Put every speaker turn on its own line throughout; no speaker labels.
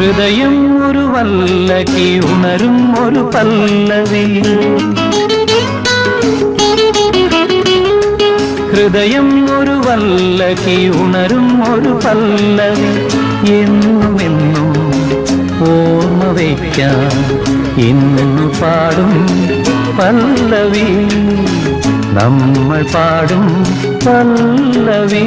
ഹൃദയം ഒരു വല്ലകി ഉണരും ഒരു പല്ലവി ഹൃദയം ഒരു വല്ലകി ഉണരും ഒരു പല്ലവി എന്നുമെന്നും ഓർമ്മ വയ്ക്കാൻ ഇന്നു പാടും പല്ലവി നമ്മൾ പാടും പല്ലവി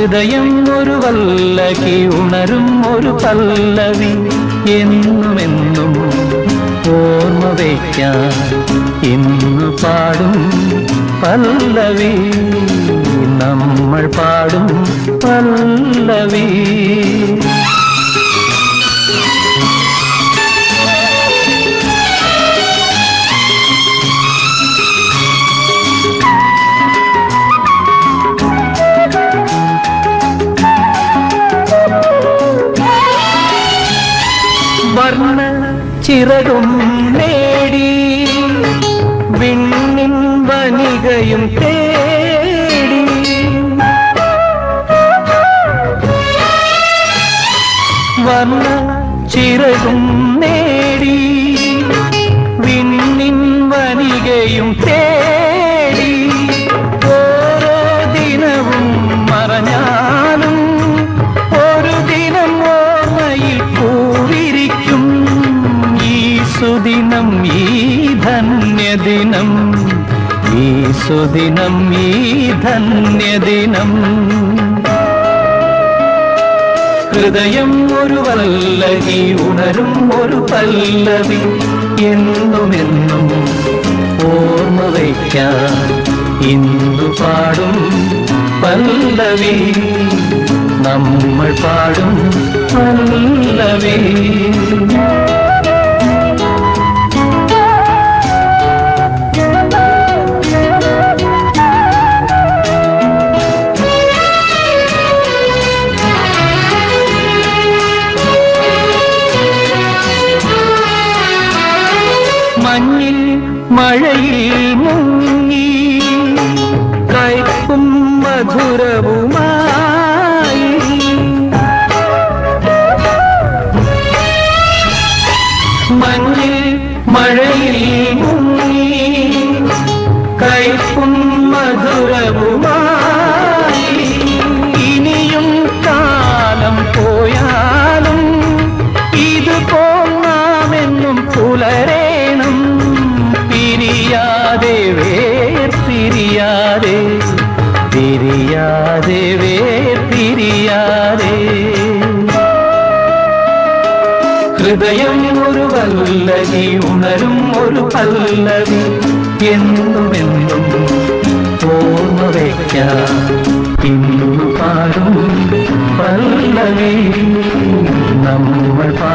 ഹൃദയം ഒരു വല്ലകി ഉണരും ഒരു പല്ലവി എന്നുമെന്നും ഓർമ്മ വയ്ക്കാൻ ഇന്ന് പാടും പല്ലവി. നമ്മൾ പാടും പല്ലവി. ചിറകും നേടി വിണ്ണിൻ വനികയും തേടി. വർണ ചിറകും നേടി സുദിനം ഈ ധന്യദിനം. ഈ സുദിനം ഈ ധന്യദിനം. ഹൃദയം ഒരു വല്ലകി ഉണരും ഒരു പല്ലവി. എന്നുമെന്നും ഓർമ്മ വയ്ക്കാൻ ഇന്നു പാടും പല്ലവി. നമ്മൾ പാടും പല്ലവി. മഞ്ഞിൽ മഴയിൽ മുങ്ങി കയ്പും മധുരവുമായി. മഞ്ഞിൽ മഴയിൽ മുങ്ങി കയ്പും മധുരവുമായി തിരിയാതെ വേർതിരിയാതെ തിരിയാതെ വേർതിരിയാതെ ഹൃദയം ഒരു പല്ലവി ഉണരും ഒരു പല്ലവി എന്നുമെന്നും ഓർമ്മ വയ്ക്കാം ഇന്നു പാടും പല്ലവി നമ്മൾ പാ